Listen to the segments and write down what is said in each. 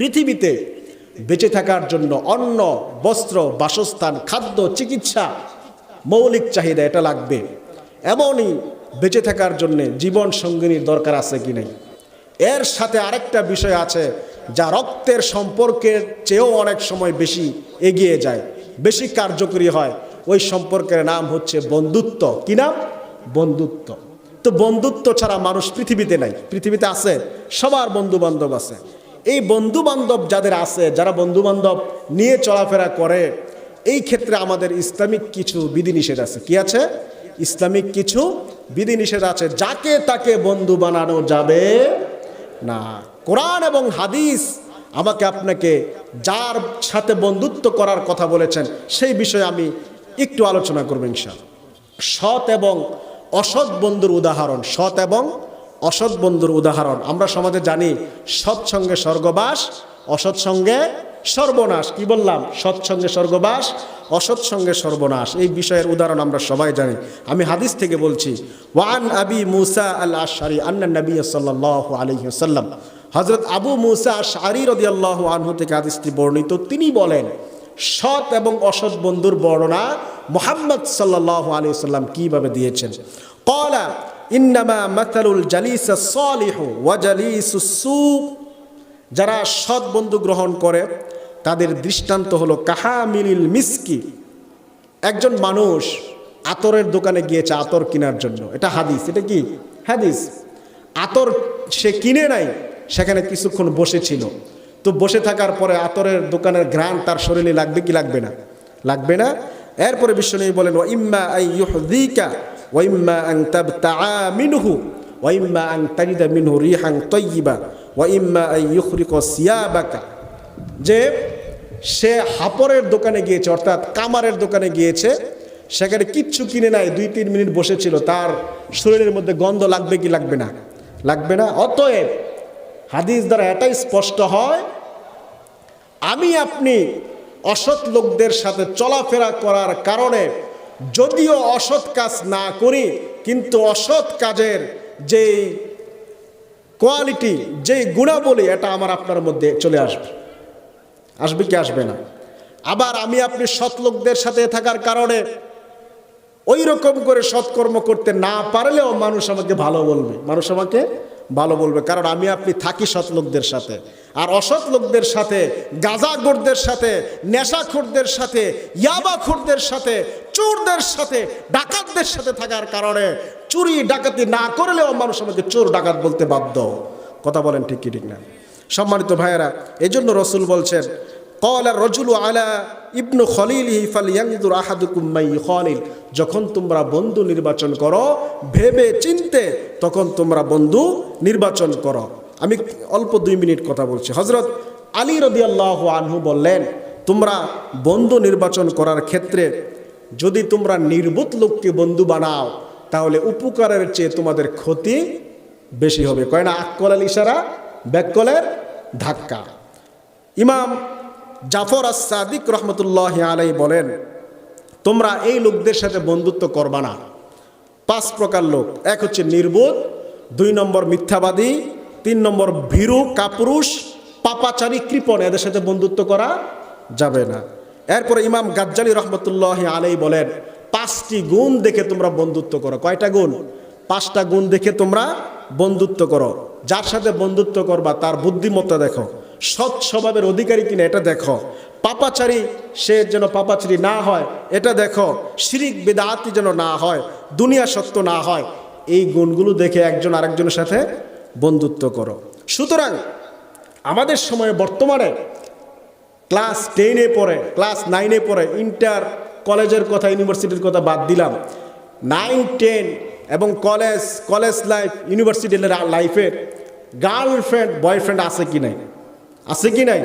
পৃথিবীতে বেঁচে থাকার জন্য অন্ন, বস্ত্র, বাসস্থান, খাদ্য, চিকিৎসা, মৌলিক চাহিদা এটা লাগবে। এমনই বেঁচে থাকার জন্যে জীবন সঙ্গিনীর দরকার আছে কি নেই? এর সাথে আরেকটা বিষয় আছে, যা রক্তের সম্পর্কের চেয়েও অনেক সময় বেশি এগিয়ে যায়, বেশি কার্যকরী হয়। ওই সম্পর্কের নাম হচ্ছে বন্ধুত্ব। কি নাম? বন্ধুত্ব। তো বন্ধুত্ব ছাড়া মানুষ পৃথিবীতে নাই। পৃথিবীতে আছে, সবার বন্ধু বান্ধব আছে। এই বন্ধু বান্ধব যাদের আছে, যারা বন্ধু বান্ধব নিয়ে চলাফেরা করে, এই ক্ষেত্রে আমাদের ইসলামিক কিছু বিধিনিষেধ আছে। কি আছে? ইসলামিক কিছু বিধিনিষেধ আছে। যাকে তাকে বন্ধু বানানো যাবে না। কোরআন এবং হাদিস আমাকে আপনাকে যার সাথে বন্ধুত্ব করার কথা বলেছেন, সেই বিষয়ে আমি একটু আলোচনা করব ইনশাল সৎ এবং অসৎ বন্ধুর উদাহরণ। সৎ এবং অসৎ বন্ধুর উদাহরণ। আমরা সমাজে জানি সৎসঙ্গে স্বর্গবাস, অসৎ সঙ্গে সর্বনাশ। কি বললাম? সৎসঙ্গে স্বর্গবাস, অসৎ সঙ্গে সর্বনাশ। এই বিষয়ের উদাহরণ আমরা সবাই জানি। আমি হাদিস থেকে বলছি, ওয়ান আবি মুসা আল আশারি আন্না নবী সাল্লাহ আলহিহাল্লাম হজরত আবু মুসা আশারি রদি আল্লাহ আনহু থেকে হাদিসটি বর্ণিত। তিনি বলেন, সৎ এবং অসৎ বন্ধুর বর্ণনা মোহাম্মদ সাল্লাহ আলী সাল্লাম কীভাবে দিয়েছেন? কলা ইন্নামা মাতালুল জালিস সলিহ যারা সৎ বন্ধু গ্রহণ করে, তাদের দৃষ্টান্ত হলো কাহামিলিল মিসকি। একজন মানুষ আতরের দোকানে গিয়েছে আতর কেনার জন্য। এটা হাদিস। এটা কি? হাদিস। আতর সে কিনে নাই, সেখানে কিছুক্ষণ বসেছিল। তো বসে থাকার পরে আতরের দোকানের ঘ্রাণ তার শরীরে লাগবে কি লাগবে না? লাগবে না? এরপরে বিশ্বনবী বলেন ইম্মা আই ইউহদিকা ওয়া ইম্মা আন তাবতাআ মিনহু ওয়া ইম্মা আন তাজিদা মিনহু রিহান তাইয়িবা ওয়া ইম্মা আই ইউখরিকা সিয়াবাকা যে সে হাপরের দোকানে গিয়েছে, অর্থাৎ কামারের দোকানে গিয়েছে, সেখানে কিচ্ছু কিনে নাই, দুই তিন মিনিট বসেছিল, তার শরীরের মধ্যে গন্ধ লাগবে কি লাগবে না? লাগবে না? অতএব হাদিস দ্বারা এটাই স্পষ্ট হয়, আমি আপনি অসৎ লোকদের সাথে চলাফেরা করার কারণে যদিও অসৎ কাজ না করি, কিন্তু অসৎ কাজের যেই কোয়ালিটি যেই গুণাবলী, এটা আমার আপনার মধ্যে চলে আসবে। আসবে কি আসবে না? আবার আমি আপনি সৎ লোকদের সাথে থাকার কারণে ওই রকম করে সৎকর্ম করতে না পারলেও মানুষ আমাকে ভালো বলবে। মানুষ আমাকে ভালো বলবে, কারণ আমি আপনি থাকি সৎ লোকদের সাথে। আর অসৎ লোকদের সাথে গাঁজাগোরদের সাথে, নেশাখোরদের সাথে, ইয়াবাখোরদের সাথে চোরদের সাথে, ডাকাতদের সাথে থাকার কারণে চুরি, ডাকাতি না করলেও মানুষ আমাকে চোর, ডাকাত বলতে বাধ্য। কথা বলেন ঠিক কি, ঠিক না? সম্মানিত ভাইয়েরা এই জন্য রসুল বলছেন, কলা রজুলু আলা ইবনু খলিল হিফাল ইয়াংদুর আহাদুকুম মাই খলিল। যখন তোমরা বন্ধু নির্বাচন করো, ভেবে চিনতে তখন তোমরা বন্ধু নির্বাচন করো। আমি অল্প দুই মিনিট কথা বলছি। হজরত আলী রদি আল্লাহ আনহু বললেন, তোমরা বন্ধু নির্বাচন করার ক্ষেত্রে যদি তোমরা নির্বোধ লোককে বন্ধু বানাও, তাহলে উপকারের চেয়ে তোমাদের ক্ষতি বেশি হবে। কয় না? আক্কলাল ইশারা, ব্যাককলের ধাক্কা। ইমাম জাফর আস সাদিক রহমতুল্লাহ আলাই বলেন, তোমরা এই লোকদের সাথে বন্ধুত্ব করবা না। পাঁচ প্রকার লোক। এক হচ্ছে নির্বোধ, দুই নম্বর মিথ্যাবাদী, তিন নম্বর ভীরু, কাপুরুষ, পাপাচারী, কৃপণ। এদের সাথে বন্ধুত্ব করা যাবে না। এরপরে ইমাম গাজ্জালি রহমতুল্লাহ আলাই বলেন, পাঁচটি গুণ দেখে তোমরা বন্ধুত্ব করো। কয়টা গুণ? পাঁচটা গুণ দেখে তোমরা বন্ধুত্ব করো। যার সাথে বন্ধুত্ব করবা, তার বুদ্ধিমত্তা দেখো। সৎ স্বভাবের অধিকারী কিনা এটা দেখো। পাপাচারী, সে যেন পাপাচারী না হয়, এটা দেখো। শিরিক, বেদাতি যেন না হয়, দুনিয়া সত্য না হয়, এই গুণগুলো দেখে একজন আরেকজনের সাথে বন্ধুত্ব করো। সুতরাং আমাদের সময়ে বর্তমানে ক্লাস টেনে পড়ে, ক্লাস নাইনে পড়ে ইন্টার কলেজের কথা ইউনিভার্সিটির কথা বাদ দিলাম। নাইন টেন এবং কলেজ কলেজ লাইফ ইউনিভার্সিটি লাইফের গার্লফ্রেন্ড বয়ফ্রেন্ড আছে কি নাই? আছে কি নাই?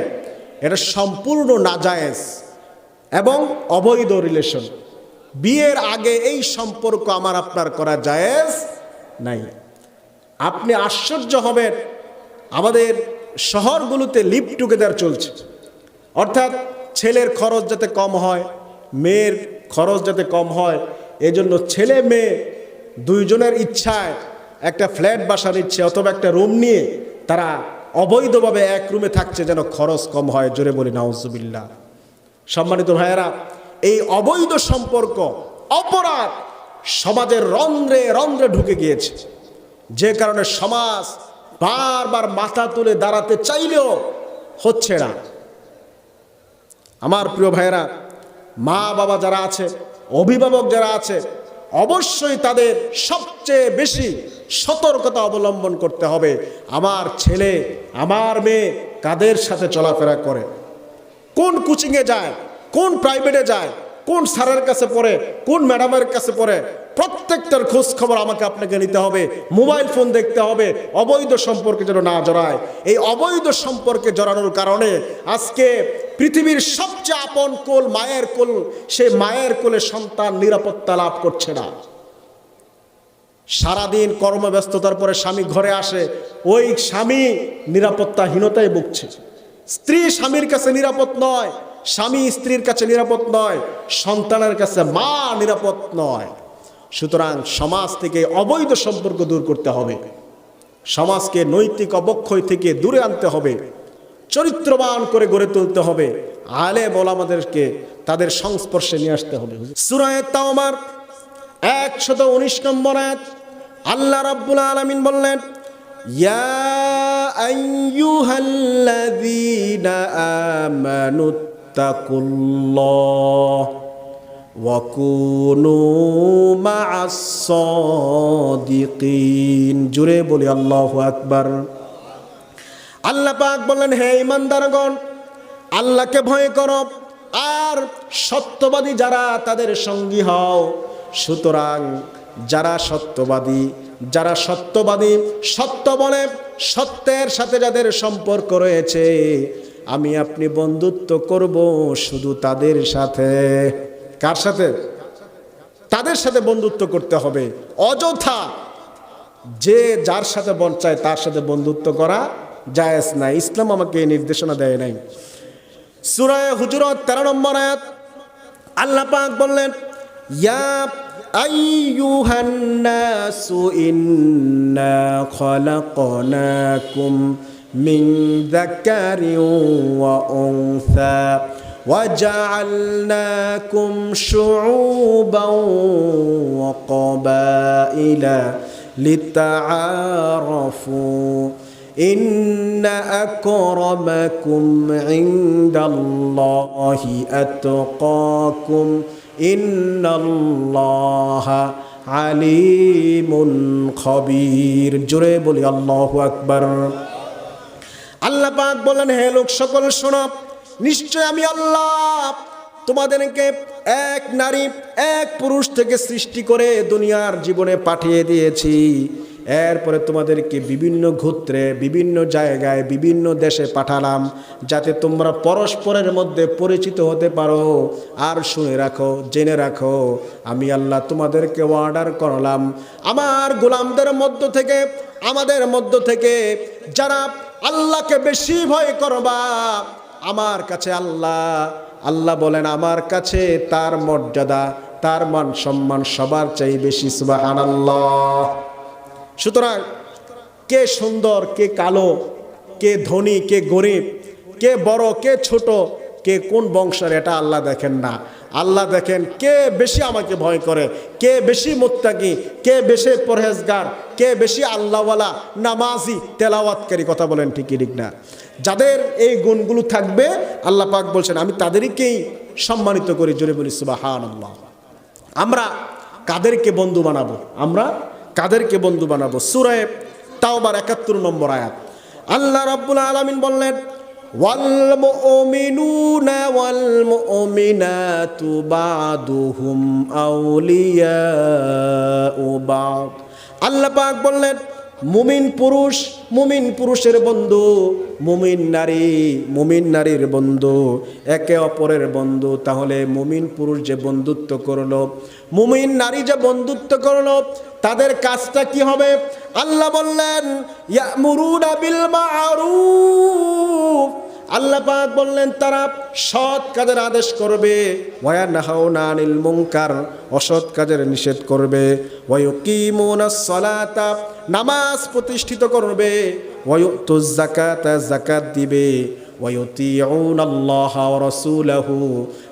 এটা সম্পূর্ণ নাজায়েজ এবং অবৈধ রিলেশন বিয়ের আগে এই সম্পর্ক আমার, আপনার করা জায়েজ নাই। আপনি আশ্চর্য হবেন, আমাদের শহরগুলোতে লিভ টুগেদার চলছে। অর্থাৎ ছেলের খরচ যাতে কম হয়, মেয়ের খরচ যাতে কম হয়, এজন্য ছেলে মেয়ে দুইজনের ইচ্ছায় একটা ফ্ল্যাট বাসা নিচ্ছে অথবা একটা রুম নিয়ে তারা অবৈধভাবে এক রুমে থাকছে যেন খরচ কম হয়, জোরে বলি নাউজুবিল্লা সম্মানিত ভাইয়েরা, এই অবৈধ সম্পর্ক, অপরাধ সমাজের রন্ধ্রে রন্ধ্রে ঢুকে গিয়েছে। যে কারণে সমাজ বারবার মাথা তুলে দাঁড়াতে চাইলেও হচ্ছে না। আমার প্রিয় ভাইয়েরা, মা বাবা যারা আছে, অভিভাবক যারা আছে, অবশ্যই তাদের সবচেয়ে বেশি সতর্কতা অবলম্বন করতে হবে। আমার ছেলে, আমার মেয়ে কাদের সাথে চলাফেরা করে? কোন কোচিংয়ে যায়? কোন প্রাইভেটে যায়? কোন স্যারের কাছে পড়ে? কোন ম্যাডামের কাছে পড়ে? প্রত্যেকটার খোঁজ খবর আমাকে আপনাকে নিতে হবে। মোবাইল ফোন দেখতে হবে। অবৈধ সম্পর্কে যেন না জড়ায়। এই অবৈধ সম্পর্কে জড়ানোর কারণে আজকে পৃথিবীর সবচেয়ে আপন কোল, মায়ের কোল সে মায়ের কোলে সন্তান নিরাপত্তা লাভ করছে না। সারাদিন কর্মব্যস্ততার পরে স্বামী ঘরে আসে, ওই স্বামী নিরাপত্তাহীনতায় ভুগছে। স্ত্রী স্বামীর কাছে নিরাপদ নয়, স্বামী স্ত্রীর কাছে নিরাপদ নয়, সন্তানের কাছে মা নিরাপদ নয়। সুতরাং সমাজ থেকে অবৈধ সম্পর্ক দূর করতে হবে। সমাজকে নৈতিক অবক্ষয় থেকে দূরে আনতে হবে। চরিত্রবান করে গড়ে তুলতে হবে। আলে বল আমাদেরকে তাদের সংস্পর্শে নিয়ে আসতে হবে। সুরায় তাওমার একশত উনিশ নম্বর আয়াত। আল্লাহ রাব্বুল আলামিন বললেন, ইয়া জুড়ে বলি, আল্লাহু আকবার। আল্লাহ পাক বললেন, হে ইমানদারগণ আল্লাহকে ভয় করো। আর সত্যবাদী যারা তাদের সঙ্গী হও, সুতরাং যারা সত্যবাদী যারা সত্যবাদী, সত্য বলে, সত্যের সাথে যাদের সম্পর্ক রয়েছে, আমি আপনি বন্ধুত্ব করব শুধু তাদের সাথে। কার সাথে? তাদের সাথে বন্ধুত্ব করতে হবে। অযথা যে যার সাথে মন চায় তার সাথে বন্ধুত্ব করা জায়েজ না ইসলাম আমাকে এই নির্দেশনা দেয় নাই সুরায় হুজুরত তেরো নম্বর আয়াত আল্লাহ পাক বললেন ইয়া আইয়ুহান নাসু ইন্না খলাকনাকুম মিন যাকারিন ওয়া উনসা وجعلناكم شعوبا وقبائل لتعارفوا إن أكرمكم عند الله أتقاكم إن الله عليم خبير জোরে বলি আল্লাহু আকবার আল্লাহ পাক বলেন হে লোক সকল শোনো নিশ্চয় আমি আল্লাহ তোমাদেরকে এক নারী এক পুরুষ থেকে সৃষ্টি করে দুনিয়ার জীবনে পাঠিয়ে দিয়েছি এরপরে তোমাদেরকে বিভিন্ন গোত্রে বিভিন্ন জায়গায়, বিভিন্ন দেশে পাঠালাম, যাতে তোমরা পরস্পরের মধ্যে পরিচিত হতে পারো। আর শুনে রাখো, জেনে রাখো, আমি আল্লাহ তোমাদেরকে অর্ডার করলাম। আমার গোলামদের মধ্য থেকে, আমাদের মধ্য থেকে যারা আল্লাহকে বেশি ভয় করবা, আমার কাছে আল্লাহ আল্লাহ বলেন, আমার কাছে তার মর্যাদা, তার মান সম্মান সবার চাই বেশি সুবাহান আল্লাহ সুতরাং কে সুন্দর, কে কালো, কে ধনী, কে গরিব, কে বড়, কে ছোট, কে কোন বংশের এটা আল্লাহ দেখেন না। আল্লাহ দেখেন কে বেশি আমাকে ভয় করে, কে বেশি মোত্তাকি, কে বেশি পরহেজগার, কে বেশি আল্লাহওয়ালা, নামাজি, তেলাওয়াতকারী কথা বলেন ঠিকই ঠিক না। যাদের এই গুণগুলো থাকবে, আল্লাহ পাক বলছেন, আমি তাদেরকেই সম্মানিত করি, জোরে বলি আমরা কাদেরকে বন্ধু বানাবো? আমরা কাদেরকে বন্ধু বানাবো সুরায় তাওবার একাত্তর নম্বর আয়াত আল্লাহ রাব্বুল আলামিন বললেন والمؤمنون والمؤمنات بعضهم أولياء بعض আল্লাহ পাক বললেন মুমিন পুরুষ, মুমিন পুরুষের বন্ধু, মুমিন নারী, মুমিন নারীর বন্ধু, একে অপরের বন্ধু। তাহলে মুমিন পুরুষ যে বন্ধুত্ব করল, মুমিন নারী যে বন্ধুত্ব করল, তাদের কাজটা কি হবে? আল্লাহ বললেন, ইয়ামুরুনা বিল মারুফ। আল্লাহ পাক বললেন, তারা সৎ কাজের আদেশ করবে। ওয়া নাহাউনা আনিল মুনকার, অসৎ কাজের নিষেধ করবে। ওয়া ইউকিমুনাস সালাতা, নামাজ প্রতিষ্ঠিত করবে। ওয়ুতু জাকাত জাকাত দিবে।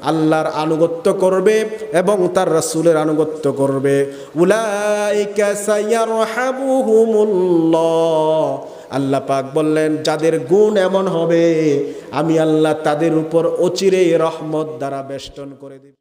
আল্লাহর আনুগত্য করবে এবং তার রসুলের আনুগত্য করবে। উলাইকা সাইয়ারহামুহুমুল্লাহ আল্লাহ পাক বললেন, যাদের গুণ এমন হবে, আমি আল্লাহ তাদের উপর অচিরেই রহমত দ্বারা বেষ্টন করে দিব।